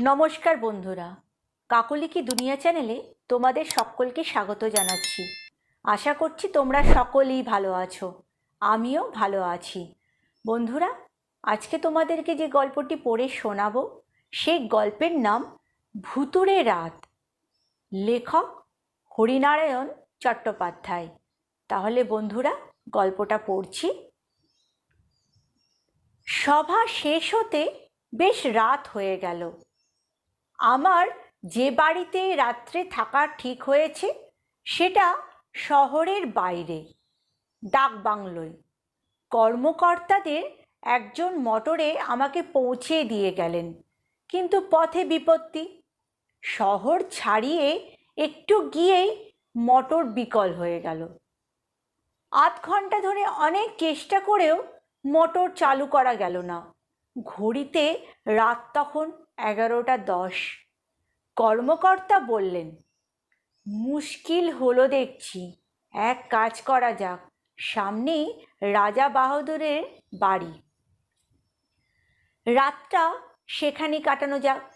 নমস্কার বন্ধুরা। কাকলিকি দুনিয়া চ্যানেলে তোমাদের সকলকে স্বাগত জানাচ্ছি। আশা করছি তোমরা সকলেই ভালো আছো। আমিও ভালো আছি। বন্ধুরা, আজকে তোমাদেরকে যে গল্পটি পড়ে শোনাবো, সেই গল্পের নাম ভুতুরে রাত। লেখক হরিনারায়ণ চট্টোপাধ্যায়। তাহলে বন্ধুরা, গল্পটা পড়ছি। সভা শেষ হতে বেশ রাত হয়ে গেল। আমার যে বাড়িতে রাত্রে থাকা ঠিক হয়েছে, সেটা শহরের বাইরে, ডাক বাংলোয়। কর্মকর্তাদের একজন মোটরে আমাকে পৌঁছে দিয়ে গেলেন, কিন্তু পথে বিপত্তি। শহর ছাড়িয়ে একটু গিয়েই মোটর বিকল হয়ে গেল। আধ ঘণ্টা ধরে অনেক চেষ্টা করেও মোটর চালু করা গেল না। ঘড়িতে রাত তখন এগারোটা দশ। কর্মকর্তা বললেন, মুশকিল হলো দেখছি। এক কাজ করা যাক। সামনেই রাজা বাহাদুরের বাড়ি। রাতটা সেখানে কাটানো যাক।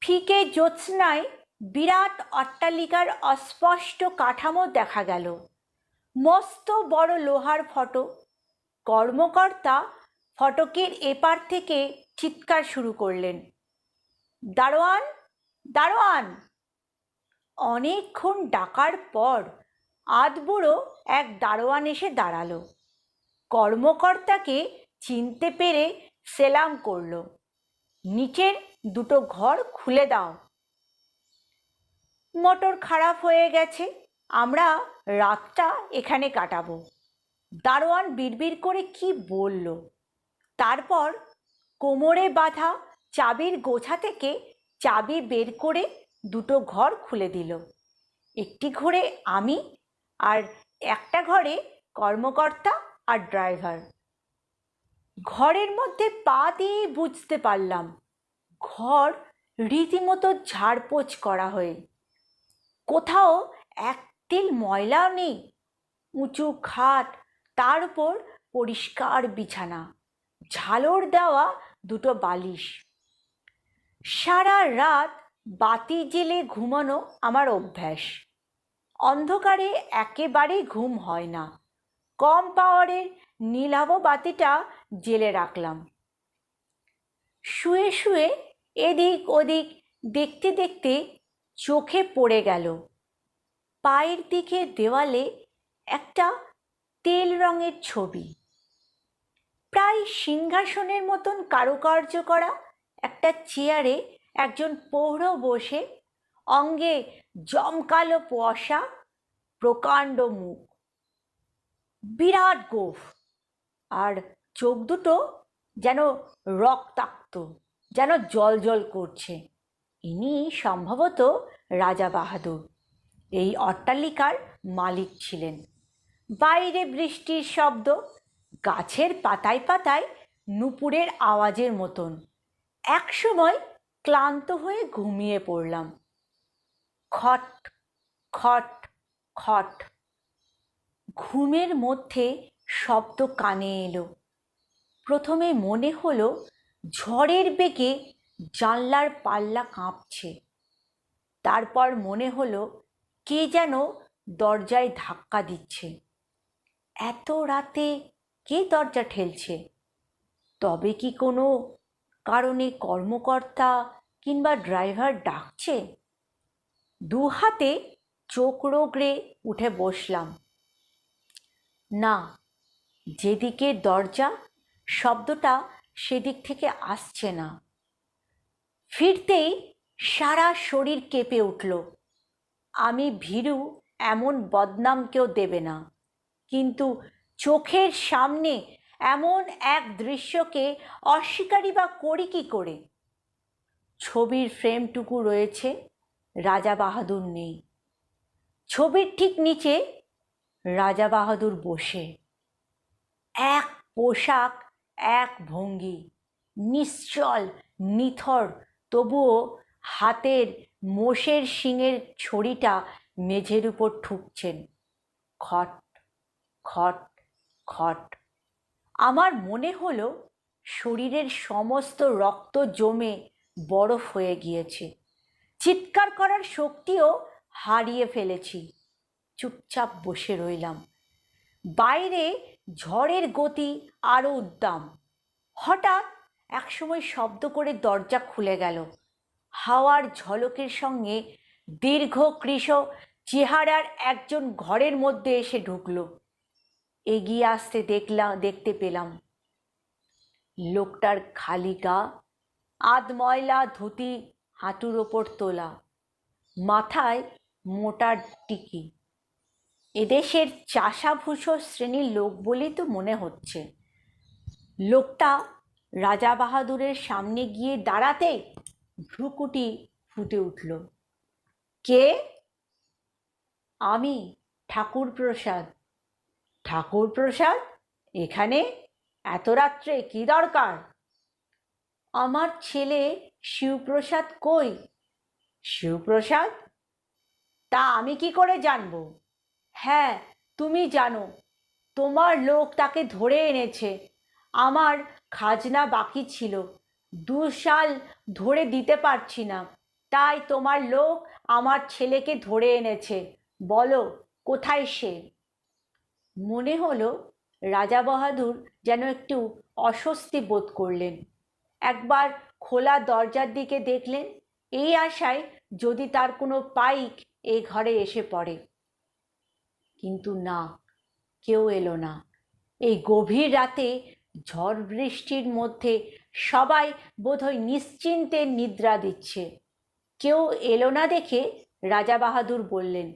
ফিকে জ্যোৎস্নায় বিরাট অট্টালিকার অস্পষ্ট কাঠামো দেখা গেল। মস্ত বড় লোহার ফটো। কর্মকর্তা ফটকের এপার থেকে চিৎকার শুরু করলেন। দারোয়ান দারোয়ান। অনেকক্ষণ ডাকার পর আধবুড়ো এক দারোয়ান এসে দাঁড়াল। কর্মকর্তাকে চিনতে পেরে সেলাম করল, নিচের দুটো ঘর খুলে দাও। মোটর খারাপ হয়ে গেছে, আমরা রাতটা এখানে কাটাবো। দারোয়ান বিড়বিড় করে কি বলল? তারপর কোমরে বাঁধা চাবির গোছা থেকে চাবি বের করে দুটো ঘর খুলে দিল। একটি ঘরে আমি আর একটা ঘরে কর্মকর্তা আর ড্রাইভার। ঘরের মধ্যে পা দিয়ে বুঝতে পারলাম, ঘর রীতিমতো ঝাড়পোছ করা হয়ে। কোথাও এক তিল ময়লাও নেই, উঁচু খাট, তার উপর পরিষ্কার বিছানা। ঝালর দেওয়া দুটো বালিশ। সারা রাত বাতি জেলে ঘুমানো আমার অভ্যাস। অন্ধকারে একেবারেই ঘুম হয় না। কম পাওয়ারের নীলাভ বাতিটা জেলে রাখলাম। শুয়ে শুয়ে এদিক ওদিক দেখতে দেখতে চোখে পড়ে গেল। পায়ের দিকে দেওয়ালে একটা তেল রঙের ছবি। প্রায় সিংহাসনের মতন কারুকার্য করা, একটা চেয়ারে একজন পৌঢ় বসে, অঙ্গে জমকালো কুয়াশা, প্রকাণ্ড মুখ। বিরাট গোফ। আর চোখ দুটো যেন রক্তাক্ত, যেন জল জল করছে। ইনি সম্ভবত রাজা বাহাদুর। এই অট্টালিকার মালিক ছিলেন। বাইরে বৃষ্টির শব্দ গাছের পাতায় পাতায় নুপুরের আওয়াজের মতন। একসময় ক্লান্ত হয়ে ঘুমিয়ে পড়লাম। খট খট খট। ঘুমের মধ্যে শব্দ কানে এলো। প্রথমে মনে হলো ঝড়ের বেগে জানলার পাল্লা কাঁপছে। তারপর মনে হলো কে যেন দরজায় ধাক্কা দিচ্ছে। এত রাতে কে দরজা ঠেলছে। তবে কি কোনো কারণে কর্মকর্তা কিংবা ড্রাইভার ডাকছে? দু হাতে চোখ রোগড়ে উঠে বসলাম। না, যেদিকে দরজা, শব্দটা সেদিক থেকে আসছে না। ফিরতেই সারা শরীর কেঁপে উঠল। আমি ভীরু এমন বদনাম কেউ দেবে না। কিন্তু চোখের সামনে এমন এক দৃশ্যকে অস্বীকারই বা করি কি করে? ছবির ফ্রেমটুকু রয়েছে, রাজা বাহাদুর নেই। ছবির ঠিক নিচে রাজা বাহাদুর বসে। এক পোশাক, এক ভঙ্গি, নিশ্চল, নিথর, তবুও হাতের মোষের শিঙের ছড়িটা মেঝের উপর ঠুকছেন। খট খট খট। আমার মনে হলো শরীরের সমস্ত রক্ত জমে বরফ হয়ে গিয়েছে। চিৎকার করার শক্তিও হারিয়ে ফেলেছি। চুপচাপ বসে রইলাম। বাইরে ঝড়ের গতি আরও উদ্দাম। হঠাৎ একসময় শব্দ করে দরজা খুলে গেল। হাওয়ার ঝলকের সঙ্গে দীর্ঘ কৃষ চেহারার একজন ঘরের মধ্যে এসে ঢুকলো। এগিয়ে আসতে দেখলাম দেখতে পেলাম। লোকটার খালি গা, আধ ময়লা ধুতি হাঁটুর ওপর তোলা, মাথায় মোটা টিকি। এদেশের চাষাভূষ শ্রেণির লোক বলেই তো মনে হচ্ছে। লোকটা রাজা বাহাদুরের সামনে গিয়ে দাঁড়াতে ভ্রুকুটি ফুটে উঠল। কে? আমি ঠাকুর প্রসাদ ঠাকুর প্রসাদ, এখানে এত রাত্রে কি দরকার? আমার ছেলে শিবপ্রসাদ কই? শিবপ্রসাদ? তা আমি কি করে জানব? হ্যাঁ তুমি জানো, তোমার লোক তাকে ধরে এনেছে। আমার খাজনা বাকি ছিল। দু সাল ধরে দিতে পারছি না। তাই তোমার লোক আমার ছেলেকে ধরে এনেছে। বলো, কোথায় সে? মনে হলো রাজা বাহাদুর যেন একটু অস্বস্তি বোধ করলেন। একবার খোলা দরজার দিকে দেখলেন, এই আশায় যদি তার কোনো পাইক এ ঘরে এসে পড়ে। কিন্তু না, কেউ এলো না। এই গভীর রাতে ঝড় বৃষ্টির মধ্যে সবাই বোধহয় নিশ্চিন্তে নিদ্রা দিচ্ছে। কেউ এলো না দেখে রাজা বাহাদুর বললেন,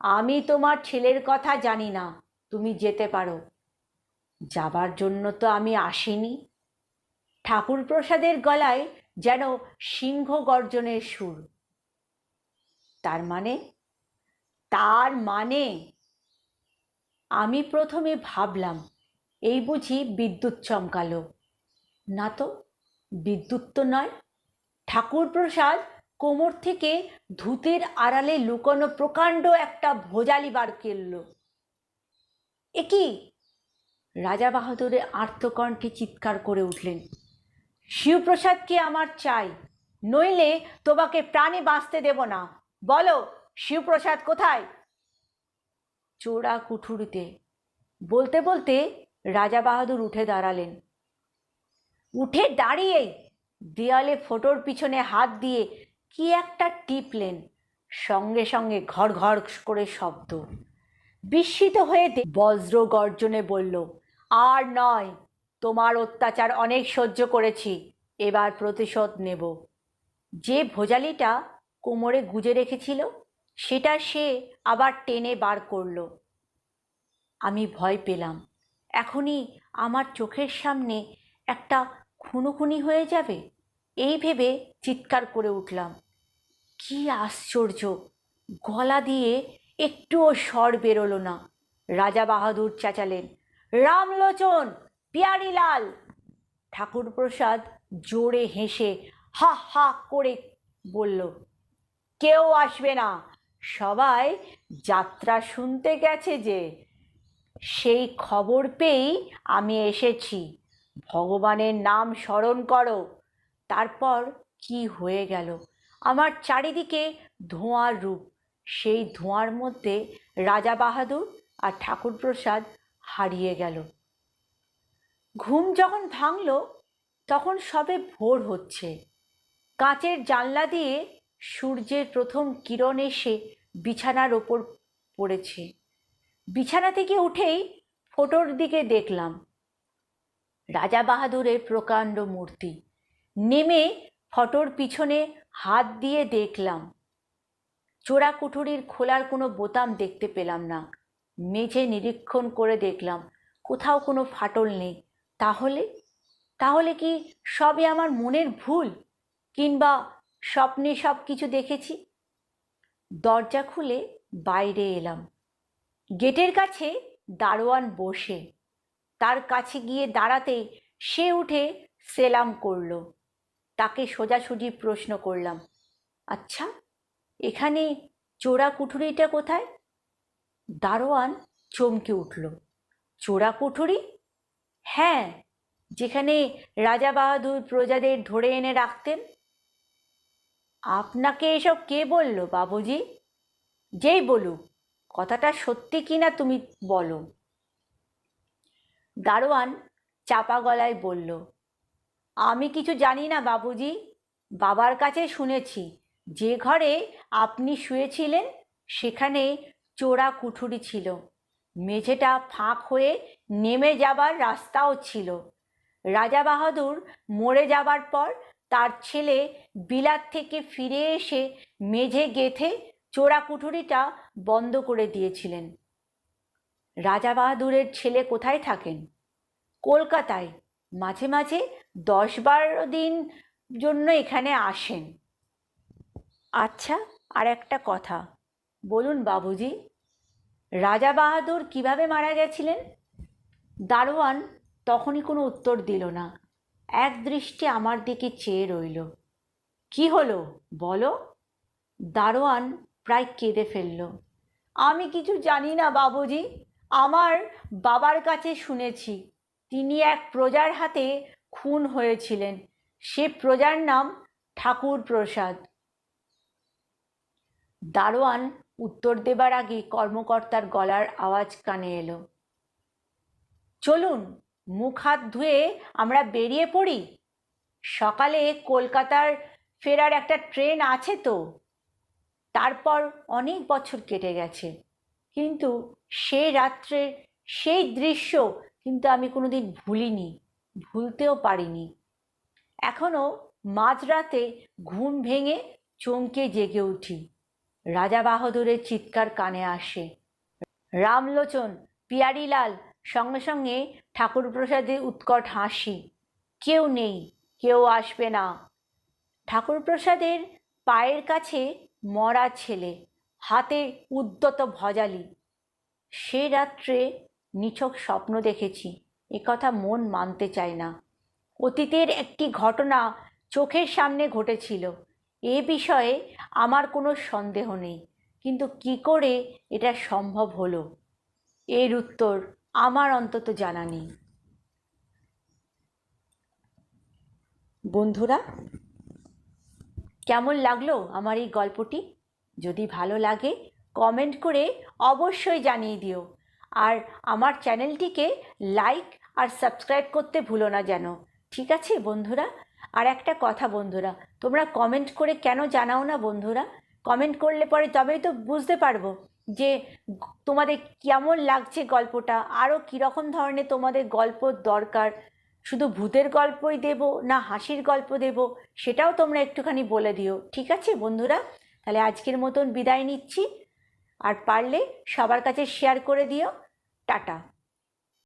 আমি তোমার ছেলের কথা জানি না। তুমি যেতে পারো। যাবার জন্য তো আমি আসিনি। ঠাকুর প্রসাদের গলায় যেন সিংহ গর্জনের সুর। তার মানে? তার মানে? আমি প্রথমে ভাবলাম, এই বুঝি বিদ্যুৎ চমকালো। না তো, বিদ্যুৎ তো নয়। ঠাকুর প্রসাদ কোমর থেকে ধুতের আড়ালে লুকোনো প্রকাণ্ড একটা ভোজালি বার করল এ কি? রাজা বাহাদুরের আর্তকণ্ঠে চিৎকার করে উঠলেন শিবপ্রসাদকে আমার চাই? নইলে তোমাকে প্রাণে বাঁচতে দেব না। বলো, শিবপ্রসাদ কোথায়? চোরা কুঠুরিতে বলতে বলতে রাজা বাহাদুর উঠে দাঁড়ালেন। উঠে দাঁড়িয়ে দেয়ালে ফোটোর পিছনে হাত দিয়ে কি একটা টিপলেন? সঙ্গে সঙ্গে ঘর ঘর করে শব্দ। বিস্মিত হয়ে বজ্র গর্জনে বলল, আর নয়, তোমার অত্যাচার অনেক সহ্য করেছি, এবার প্রতিশোধ নেব। যে ভোজালিটা কোমরে গুজে রেখেছিল, সেটা সে আবার টেনে বার করল। আমি ভয় পেলাম। এখনই আমার চোখের সামনে একটা খুনোখুনি হয়ে যাবে? এই ভেবে চিৎকার করে উঠলাম। কি আশ্চর্য! গলা দিয়ে একটুও স্বর বেরোলো না। রাজা বাহাদুর চেঁচালেন, রামলোচন, পিয়ারিলাল! ঠাকুর প্রসাদ জোরে হেসে হা হা করে বলল, কেউ আসবে না। সবাই যাত্রা শুনতে গেছে যে, সেই খবর পেয়েই আমি এসেছি। ভগবানের নাম স্মরণ করো। তারপর কি হয়ে গেল? আমার চারিদিকে ধোঁয়ার রূপ। সেই ধোঁয়ার মধ্যে রাজা বাহাদুর আর ঠাকুর প্রসাদ হারিয়ে গেল। ঘুম যখন ভাঙল, তখন সবে ভোর হচ্ছে। কাঁচের জানলা দিয়ে সূর্যের প্রথম কিরণ এসে বিছানার ওপর পড়েছে। বিছানা থেকে উঠেই ফটোর দিকে দেখলাম। রাজা বাহাদুরের প্রকাণ্ড মূর্তি। নেমে ফটোর পিছনে হাত দিয়ে দেখলাম। চোরা কুঠুরির খোলার কোনো বোতাম দেখতে পেলাম না। মেঝে নিরীক্ষণ করে দেখলাম, কোথাও কোনো ফাটল নেই। তাহলে? তাহলে কি সবই আমার মনের ভুল? কিংবা স্বপ্নে সব কিছু দেখেছি? দরজা খুলে বাইরে এলাম। গেটের কাছে দারোয়ান বসে। তার কাছে গিয়ে দাঁড়াতে সে উঠে সেলাম করল। তাকে সোজাসুজি প্রশ্ন করলাম আচ্ছা এখানে চোরা কুঠুরিটা কোথায়? দারোয়ান চমকে উঠল। চোরা কুঠুরি হ্যাঁ যেখানে রাজা বাহাদুর প্রজাদের ধরে এনে রাখতেন। আপনাকে এসব কে বলল বাবুজি? যেই বলুক, কথাটা সত্যি কি না তুমি বলো। দারোয়ান চাপা গলায় বলল, আমি কিছু জানি না বাবুজি, বাবার কাছে শুনেছি। যে ঘরে আপনি শুয়েছিলেন, সেখানে চোরা কুঠুরি ছিল। মেঝেটা ফাঁক হয়ে নেমে যাবার রাস্তাও ছিল। রাজা বাহাদুর মরে যাবার পর তার ছেলে বিলাত থেকে ফিরে এসে মেঝে গেথে চোরা কুঠুরিটা বন্ধ করে দিয়েছিলেন। রাজা বাহাদুরের ছেলে কোথায় থাকেন? কলকাতায়। মাঝে মাঝে দশ বারো দিন জন্য এখানে আসেন। আচ্ছা আর একটা কথা। বলুন বাবুজি, রাজা বাহাদুর কীভাবে মারা গেছিলেন? দারোয়ান তখনই কোনো উত্তর দিল না। এক দৃষ্টি আমার দিকে চেয়ে রইল। কি হলো? বলো। দারোয়ান প্রায় কেঁদে ফেলল। আমি কিছু জানি না বাবুজি, আমার বাবার কাছে শুনেছি। তিনি এক প্রজার হাতে খুন হয়েছিলেন। সে প্রজার নাম ঠাকুর প্রসাদ দারোয়ান উত্তর দেবার আগে কর্মকর্তার গলার আওয়াজ কানে এলো। চলুন, মুখ হাত ধুয়ে আমরা বেরিয়ে পড়ি। সকালে কলকাতার ফেরার একটা ট্রেন আছে তো। তারপর অনেক বছর কেটে গেছে। কিন্তু সেই রাত্রের সেই দৃশ্য কিন্তু আমি কোনোদিন ভুলিনি, ভুলতেও পারিনি। এখনও মাঝরাতে ঘুম ভেঙে চমকে জেগে উঠি। রাজা বাহাদুরের চিৎকার কানে আসে। রামলোচন, পিয়ারিলাল, সঙ্গে সঙ্গে ঠাকুরপ্রসাদের উৎকট হাসি। কেউ নেই, কেউ আসবে না। ঠাকুরপ্রসাদের পায়ের কাছে মরা ছেলে, হাতে উদ্যত ভজালি। সে রাত্রে নিছক স্বপ্ন দেখেছি একথা মন মানতে চায় না। অতীতের একটি ঘটনা চোখের সামনে ঘটেছিল এ বিষয়ে আমার কোনো সন্দেহ নেই। কিন্তু কি করে এটা সম্ভব হলো? এর উত্তর আমার অন্তত জানা নেই। বন্ধুরা, কেমন লাগল আমার এই গল্পটি? যদি ভালো লাগে কমেন্ট করে অবশ্যই জানিয়ে দিও। আর আমার চ্যানেলটিকে লাইক আর সাবস্ক্রাইব করতে ভুলো না যেন। ঠিক আছে বন্ধুরা? আর একটা কথা বন্ধুরা, তোমরা কমেন্ট করে কেন জানাও না বন্ধুরা? কমেন্ট করলে পরে তবেই তো বুঝতে পারব যে তোমাদের কেমন লাগছে গল্পটা আরও কীরকম ধরনের তোমাদের গল্প দরকার। শুধু ভূতের গল্পই দেব না হাসির গল্প দেব, সেটাও তোমরা একটুখানি বলে দিও, ঠিক আছে বন্ধুরা? তাহলে আজকের মতন বিদায় নিচ্ছি, আর পারলে সবার কাছে শেয়ার করে দিও। টাটা।